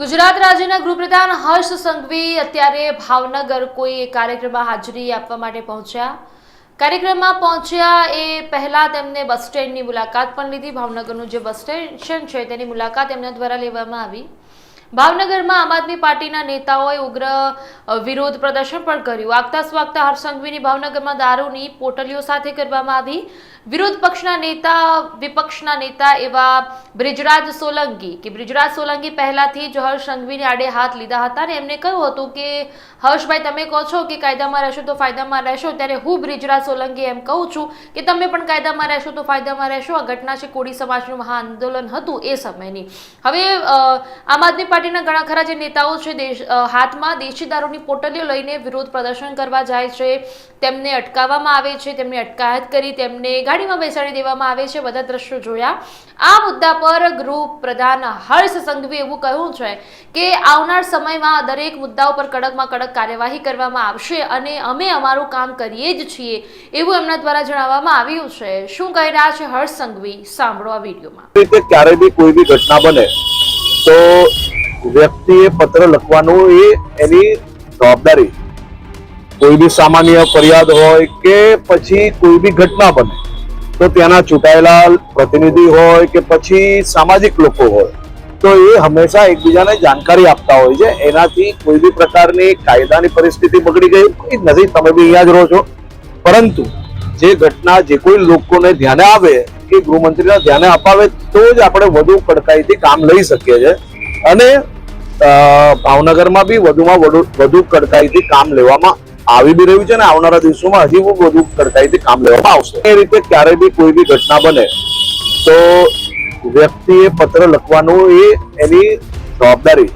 ગુજરાત રાજ્યના ગૃહપ્રધાન હર્ષ સંઘવી અત્યારે ભાવનગર કોઈ કાર્યક્રમમાં હાજરી આપવા માટે પહોંચ્યા. કાર્યક્રમમાં પહોંચ્યા એ પહેલા તેમને બસ સ્ટેન્ડની મુલાકાત પણ લીધી. ભાવનગરનું જે બસ સ્ટેશન છે તેની મુલાકાત એમના દ્વારા લેવામાં આવી. ભાવનગરમાં આમ આદમી પાર્ટીના નેતાઓએ ઉગ્ર વિરોધ પ્રદર્શન પણ કર્યું. આગતા સ્વાગતા હરસંઘવીની ભાવનગરમાં દારૂની પોટલીઓ સાથે કરવામાં આવી. વિરોધ પક્ષના નેતા, વિપક્ષના નેતા એવા બ્રિજરાજ સોલંકી કે બ્રિજરાજ સોલંકી પહેલાથી જ હર્ષ સંઘવીને આડે હાથ લીધા હતા અને એમને કહ્યું હતું કે, હર્ષભાઈ, તમે કહો છો કે કાયદામાં રહેશો તો ફાયદામાં રહેશો. ત્યારે હું બ્રિજરાજ સોલંકી એમ કહું છું કે તમે પણ કાયદામાં રહેશો તો ફાયદામાં રહેશો. આ ઘટના છે કોળી સમાજનું મહા આંદોલન હતું એ સમયની. હવે આમ આદમી પાર્ટીના ઘણા ખરા જે નેતાઓ છે હાથમાં દેશી દારૂની પોટલીઓ લઈને વિરોધ પ્રદર્શન કરવા જાય છે. તેમને અટકાવવામાં આવે છે, તેમની અટકાયત કરી તેમને ગાડીમાં બેસાડી દેવામાં આવે છે. બધા દ્રશ્યો જોયા. આ મુદ્દા પર ગૃહ પ્રધાન હર્ષ સંઘવી એવું કહ્યું છે કે આવનાર સમયમાં દરેક મુદ્દાઓ પર કડકમાં કડક કાર્યવાહી કરવામાં આવશે અને અમે અમારું કામ કરીએ જ છીએ એવું એમના દ્વારા જણાવવામાં આવ્યું છે. શું કહી રહ્યા છે હર્ષ સંઘવી? સાંભળો આ વિડીયોમાં. ક્યારે બી કોઈ બી ઘટના બને તો વ્યક્તિએ પત્ર લખવાનું એ એની જવાબદારી. કોઈ બી સામાન્ય ફરિયાદ હોય કે પછી કોઈ બી ઘટના બને, તો ત્યાંના ચૂંટાયેલા પ્રતિનિધિ હોય કે પછી સામાજિક લોકો હોય, તો એ હંમેશા એકબીજાને જાણકારી આપતા હોય છે. એનાથી કોઈ બી પ્રકારની કાયદાની પરિસ્થિતિ બગડી ગઈ કોઈ નથી. તમે બી અહીંયા જ રહો છો. પરંતુ જે ઘટના જે કોઈ લોકોને ધ્યાને આવે, કે ગૃહમંત્રીના ધ્યાને અપાવે, તો જ આપણે વધુ કડકાઈથી કામ લઈ શકીએ છીએ. અને ભાવનગરમાં બી વધુમાં વધુ કડકાઈથી કામ લેવામાં આવી બી રહ્યું છે અને આવનારા દિવસોમાં હજી વધુ કડકાઈથી કામ લેવામાં આવશે. એ રીતે ક્યારે બી કોઈ બી ઘટના બને, તો વ્યક્તિએ પત્ર લખવાનું એ એની જવાબદારી.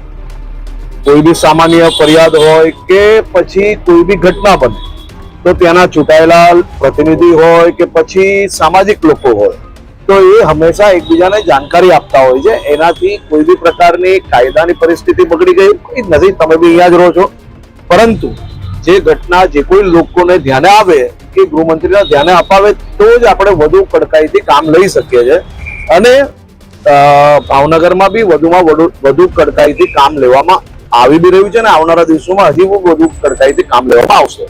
કોઈ બી સામાન્ય ફરિયાદ હોય કે પછી કોઈ બી ઘટના બને, તો ત્યાંના ચૂંટાયેલા પ્રતિનિધિ હોય કે પછી સામાજિક લોકો હોય તો એ હંમેશા એકબીજાને જાણકારી આપતા હોય છે. એનાથી કોઈ બી પ્રકારની કાયદાની પરિસ્થિતિ બગડી ગઈ કોઈ નથી, તમે બી અહીંયા જ રહો છો. પરંતુ જે ઘટના, જે કોઈ લોકોને ધ્યાને આવે, કે ગૃહમંત્રીના ધ્યાને અપાવે, તો જ આપણે વધુ કડકાઈથી કામ લઈ શકીએ છીએ. અને ભાવનગરમાં બી વધુમાં વધુ વધુ કડકાઈથી કામ લેવામાં આવી બી રહ્યું છે અને આવનારા દિવસોમાં હજી વધુ કડકાઈથી કામ લેવામાં આવશે.